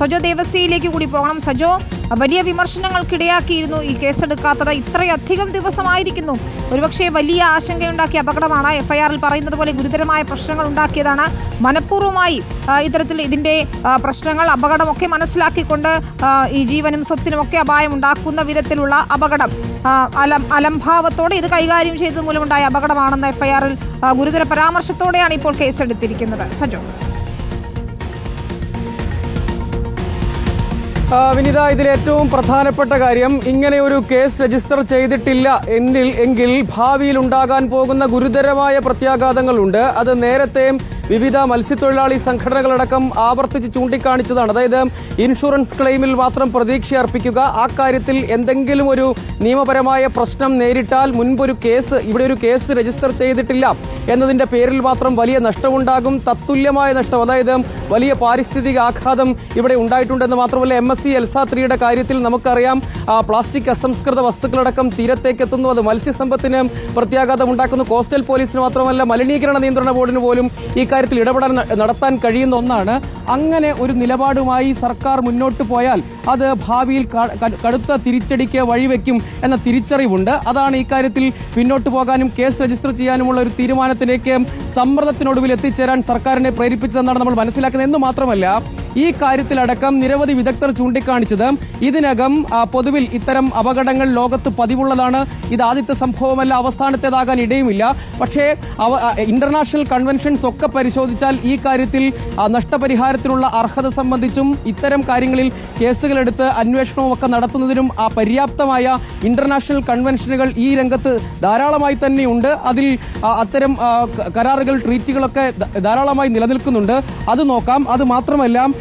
സജോ ദേവസ്യയിലേക്ക് കൂടി പോകണം. സജോ വലിയ വിമർശനങ്ങൾക്കിടയാക്കിയിരുന്നു ഈ കേസെടുക്കാത്തത്. ഇത്രയധികം ദിവസമായിരിക്കുന്നു. ഒരുപക്ഷെ വലിയ ആശങ്കയുണ്ടാക്കിയ അപകടമാണ്. എഫ്ഐആറിൽ പറയുന്നത് പോലെ ഗുരുതരമായ പ്രശ്നങ്ങൾ ഉണ്ടാക്കിയതാണ്. മനഃപൂർവമായി ഇത്തരത്തിൽ ഇതിന്റെ പ്രശ്നങ്ങൾ അപകടമൊക്കെ മനസ്സിലാക്കിക്കൊണ്ട് ഈ ജീവനും സ്വത്തിനുമൊക്കെ അപായം ഉണ്ടാക്കുന്ന വിധത്തിലുള്ള അപകടം അലം അലംഭാവത്തോടെ ഇത് കൈകാര്യം ചെയ്തത് മൂലമുണ്ടായ അപകടമാണെന്ന എഫ്ഐആറിൽ ഗുരുതര പരാമർശത്തോടെയാണ് ഇപ്പോൾ കേസെടുത്തിരിക്കുന്നത്. സജോ. വിനിത ഇതിൽ ഏറ്റവും പ്രധാനപ്പെട്ട കാര്യം ഇങ്ങനെ ഒരു കേസ് രജിസ്റ്റർ ചെയ്തിട്ടില്ല എന്നിൽ എങ്കിൽ ഭാവിയിൽ ഉണ്ടാകാൻ പോകുന്ന ഗുരുതരമായ പ്രത്യാഘാതങ്ങളുണ്ട്. അത് നേരത്തെ വിവിധ മത്സ്യത്തൊഴിലാളി സംഘടനകളടക്കം ആവർത്തിച്ച് ചൂണ്ടിക്കാണിച്ചതാണ്. അതായത് ഇൻഷുറൻസ് ക്ലെയിമിൽ മാത്രം പ്രതീക്ഷ അർപ്പിക്കുക. ആ കാര്യത്തിൽ എന്തെങ്കിലും ഒരു നിയമപരമായ പ്രശ്നം നേരിട്ടാൽ മുൻപൊരു കേസ് ഇവിടെ ഒരു കേസ് രജിസ്റ്റർ ചെയ്തിട്ടില്ല എന്നതിന്റെ പേരിൽ മാത്രം വലിയ നഷ്ടമുണ്ടാകും. തത്തുല്യമായ നഷ്ടം അതായത് വലിയ പാരിസ്ഥിതിക ആഘാതം ഇവിടെ ഉണ്ടായിട്ടുണ്ടെന്ന് മാത്രമല്ല എം എസ് സി എൽസാ ത്രീയുടെ കാര്യത്തിൽ നമുക്കറിയാം. പ്ലാസ്റ്റിക് അസംസ്കൃത വസ്തുക്കളടക്കം തീരത്തേക്ക് എത്തുന്നു. അത് മത്സ്യസമ്പത്തിന് പ്രത്യാഘാതം ഉണ്ടാക്കുന്നു കോസ്റ്റൽ പോലീസിന് മാത്രമല്ല മലിനീകരണ നിയന്ത്രണ ബോർഡിന് പോലും ഈ കാര്യത്തിൽ ഇടപെടാൻ ന- നടത്താൻ കഴിയുന്ന ഒന്നാണ്. അങ്ങനെ ഒരു നിലപാടുമായി സർക്കാർ മുന്നോട്ട് പോയാൽ അത് ഭാവിയിൽ കടുത്ത തിരിച്ചടിക്ക് വഴിവെക്കും എന്ന തിരിച്ചറിവുണ്ട്. അതാണ് ഇക്കാര്യത്തിൽ കാര്യത്തിൽ പിന്നോട്ട് പോകാനും കേസ് രജിസ്റ്റർ ചെയ്യാനുമുള്ള ഒരു തീരുമാനത്തിലേക്ക് സമ്മർദ്ദത്തിനൊടുവിൽ എത്തിച്ചേരാൻ സർക്കാരിനെ പ്രേരിപ്പിച്ചതെന്നാണ് നമ്മൾ മനസ്സിലാക്കുന്നത്. എന്ന് മാത്രമല്ല ഈ കാര്യത്തിലടക്കം നിരവധി വിദഗ്ധർ ചൂണ്ടിക്കാണിച്ചത്. ഇതിനകം പൊതുവിൽ ഇത്തരം അപകടങ്ങൾ ലോകത്ത് പതിവുള്ളതാണ്. ഇത് ആദ്യത്തെ സംഭവമല്ല അവസാനത്തേതാകാൻ ഇടയുമില്ല. പക്ഷേ ഇന്റർനാഷണൽ കൺവെൻഷൻസ് ഒക്കെ പരിശോധിച്ചാൽ ഈ കാര്യത്തിൽ നഷ്ടപരിഹാരത്തിനുള്ള അർഹത സംബന്ധിച്ചും ഇത്തരം കാര്യങ്ങളിൽ കേസുകളെടുത്ത് അന്വേഷണവും ഒക്കെ നടത്തുന്നതിനും ആ പര്യാപ്തമായ ഇന്റർനാഷണൽ കൺവെൻഷനുകൾ ഈ രംഗത്ത് ധാരാളമായി തന്നെയുണ്ട് അതിൽ അത്തരം കരാറുകൾ ട്രീറ്റുകളൊക്കെ ധാരാളമായി നിലനിൽക്കുന്നുണ്ട്. അത് നോക്കാം. അത് മാത്രമല്ല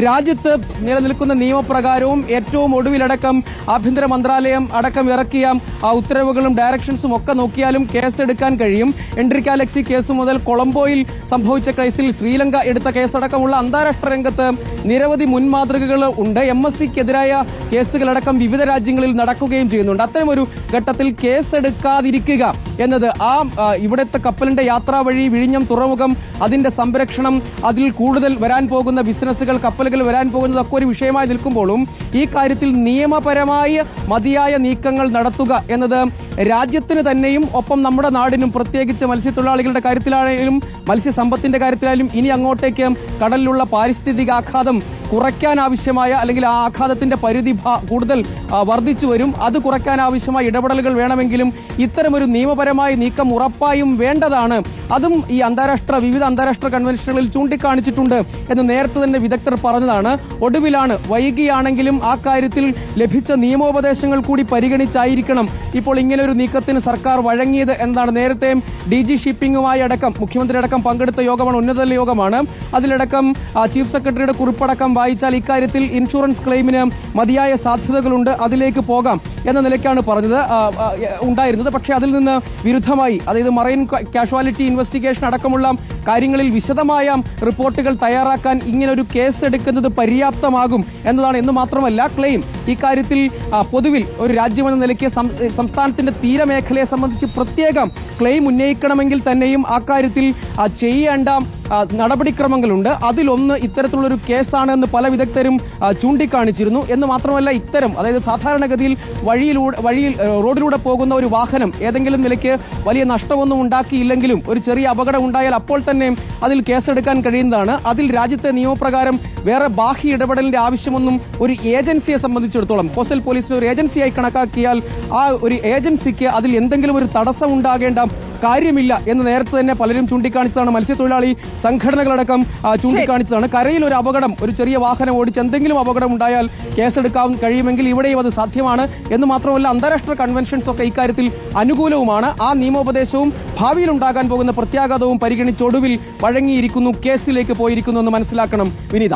രാജ്യത്ത് നിലനിൽക്കുന്ന നിയമപ്രകാരവും ഏറ്റവും ഒടുവിലടക്കം ആഭ്യന്തര മന്ത്രാലയം അടക്കം ഇറക്കിയ ആ ഉത്തരവുകളും ഡയറക്ഷൻസും ഒക്കെ നോക്കിയാലും കേസെടുക്കാൻ കഴിയും. എൻട്രിക് അലക്സി കേസ് മുതൽ കൊളംബോയിൽ സംഭവിച്ച കേസിൽ ശ്രീലങ്ക എടുത്ത കേസടക്കമുള്ള അന്താരാഷ്ട്ര രംഗത്ത് നിരവധി മുൻമാതൃകകൾ ഉണ്ട്. എം എസ് സിക്കെതിരായ കേസുകളടക്കം വിവിധ രാജ്യങ്ങളിൽ നടക്കുകയും ചെയ്യുന്നുണ്ട്. അത്തരമൊരു ഘട്ടത്തിൽ കേസെടുക്കാതിരിക്കുക എന്നത് ആ ഇവിടുത്തെ കപ്പലിന്റെ യാത്രാ വഴി വിഴിഞ്ഞം തുറമുഖം അതിന്റെ സംരക്ഷണം അതിൽ കൂടുതൽ വരാൻ പോകുന്ന ബിസിനസ്സുകൾ കപ്പലുകൾ വരാൻ പോകുന്നതൊക്കെ ഒരു വിഷയമായി നിൽക്കുമ്പോഴും ഈ കാര്യത്തിൽ നിയമപരമായി മതിയായ നീക്കങ്ങൾ നടത്തുക എന്നത് രാജ്യത്തിന് തന്നെയും ഒപ്പം നമ്മുടെ നാടിനും പ്രത്യേകിച്ച് മത്സ്യത്തൊഴിലാളികളുടെ കാര്യത്തിലാണെങ്കിലും മത്സ്യസമ്പത്തിന്റെ കാര്യത്തിലായാലും ഇനി അങ്ങോട്ടേക്ക് കടലിലുള്ള പാരിസ്ഥിതിക ആഘാതം കുറയ്ക്കാൻ ആവശ്യമായ അല്ലെങ്കിൽ ആ ആഘാതത്തിന്റെ പരിധി കൂടുതൽ വർദ്ധിച്ചു വരും. അത് കുറയ്ക്കാൻ ആവശ്യമായ ഇടപെടലുകൾ വേണമെങ്കിലും ഇത്തരമൊരു നിയമപരമായ നീക്കം ഉറപ്പായും വേണ്ടതാണ്. അതും ഈ അന്താരാഷ്ട്ര വിവിധ അന്താരാഷ്ട്ര കൺവെൻഷനുകളിൽ ചൂണ്ടിക്കാണിച്ചിട്ടുണ്ട് എന്ന് നേരത്തെ തന്നെ വിദഗ്ധർ പറഞ്ഞതാണ്. ഒടുവിലാണ് വൈകിയാണെങ്കിലും ആ കാര്യത്തിൽ ലഭിച്ച നിയമോപദേശങ്ങൾ കൂടി പരിഗണിച്ചായിരിക്കണം ഇപ്പോൾ ഇങ്ങനെ ഒരു നീക്കത്തിന് സർക്കാർ വഴങ്ങിയത് എന്നാണ് നേരത്തെയും ഡി ജി ഷിപ്പിംഗുമായി അടക്കം മുഖ്യമന്ത്രി അടക്കം പങ്കെടുത്ത യോഗമാണ് ഉന്നതതല യോഗമാണ്. അതിലടക്കം ചീഫ് സെക്രട്ടറിയുടെ കുറിപ്പടക്കം വായിച്ചാൽ ഇക്കാര്യത്തിൽ ഇൻഷുറൻസ് ക്ലെയിമിന് മതിയായ സാധ്യതകളുണ്ട്. അതിലേക്ക് പോകാം. എന്ന നിലയ്ക്കാണ് പറഞ്ഞത്. ഉണ്ടായിരുന്നത്. പക്ഷേ അതിൽ നിന്ന് വിരുദ്ധമായി അതായത് മറൈൻ കാഷ്വാലിറ്റി ഇൻവെസ്റ്റിഗേഷൻ അടക്കമുള്ള കാര്യങ്ങളിൽ വിശദമായ റിപ്പോർട്ടുകൾ തയ്യാറാക്കാൻ ഇങ്ങനൊരു കേസ് എടുക്കുന്നത് പര്യാപ്തമാകും എന്നതാണ് എന്ന് മാത്രമല്ല ക്ലെയിം. ഇക്കാര്യത്തിൽ പൊതുവിൽ ഒരു രാജ്യമെന്ന നിലയ്ക്ക് സംസ്ഥാനത്തിന്റെ തീരമേഖലയെ സംബന്ധിച്ച് പ്രത്യേകം ക്ലെയിം ഉന്നയിക്കണമെങ്കിൽ തന്നെയും ആ കാര്യത്തിൽ ആ, ചെയ്യേണ്ട നടപടിക്രമങ്ങളുണ്ട്. അതിലൊന്ന് ഇത്തരത്തിലുള്ളൊരു കേസാണ് എന്ന് പല വിദഗ്ധരും ചൂണ്ടിക്കാണിച്ചിരുന്നു. എന്ന് മാത്രമല്ല ഇത്തരം അതായത് സാധാരണഗതിയിൽ വഴിയിലൂടെ വഴിയിൽ റോഡിലൂടെ പോകുന്ന ഒരു വാഹനം ഏതെങ്കിലും നിലയ്ക്ക് വലിയ നഷ്ടമൊന്നും ഉണ്ടാക്കിയില്ലെങ്കിലും ഒരു ചെറിയ അപകടം ഉണ്ടായാൽ അപ്പോൾ തന്നെ അതിൽ കേസെടുക്കാൻ കഴിയുന്നതാണ്. അതിൽ രാജ്യത്തെ നിയമപ്രകാരം വേറെ ബാഹ്യ ഇടപെടലിന്റെ ആവശ്യമൊന്നും ഒരു ഏജൻസിയെ സംബന്ധിച്ചിടത്തോളം കോസ്റ്റൽ പോലീസിനെ ഒരു ഏജൻസിയായി കണക്കാക്കിയാൽ ആ ഒരു ഏജൻസിക്ക് അതിൽ എന്തെങ്കിലും ഒരു തടസ്സം ഉണ്ടാകേണ്ട കാര്യമില്ല എന്ന് നേരത്തെ തന്നെ പലരും ചൂണ്ടിക്കാണിച്ചതാണ്. മത്സ്യത്തൊഴിലാളി സംഘടനകളടക്കം ചൂണ്ടിക്കാണിച്ചതാണ്. കരയിൽ ഒരു അപകടം ഒരു ചെറിയ വാഹനം ഓടിച്ച് എന്തെങ്കിലും അപകടം ഉണ്ടായാൽ കേസെടുക്കാൻ കഴിയുമെങ്കിൽ ഇവിടെയും അത് സാധ്യമാണ്. എന്ന് മാത്രമല്ല അന്താരാഷ്ട്ര കൺവെൻഷൻസ് ഒക്കെ ഇക്കാര്യത്തിൽ അനുകൂലവുമാണ്. ആ നിയമോപദേശവും ഭാവിയിൽ ഉണ്ടാകാൻ പോകുന്ന പ്രത്യാഘാതവും പരിഗണിച്ചൊടുവിൽ വഴങ്ങിയിരിക്കുന്നു കേസിലേക്ക് പോയിരിക്കുന്നു എന്ന് മനസ്സിലാക്കണം. വിനീത.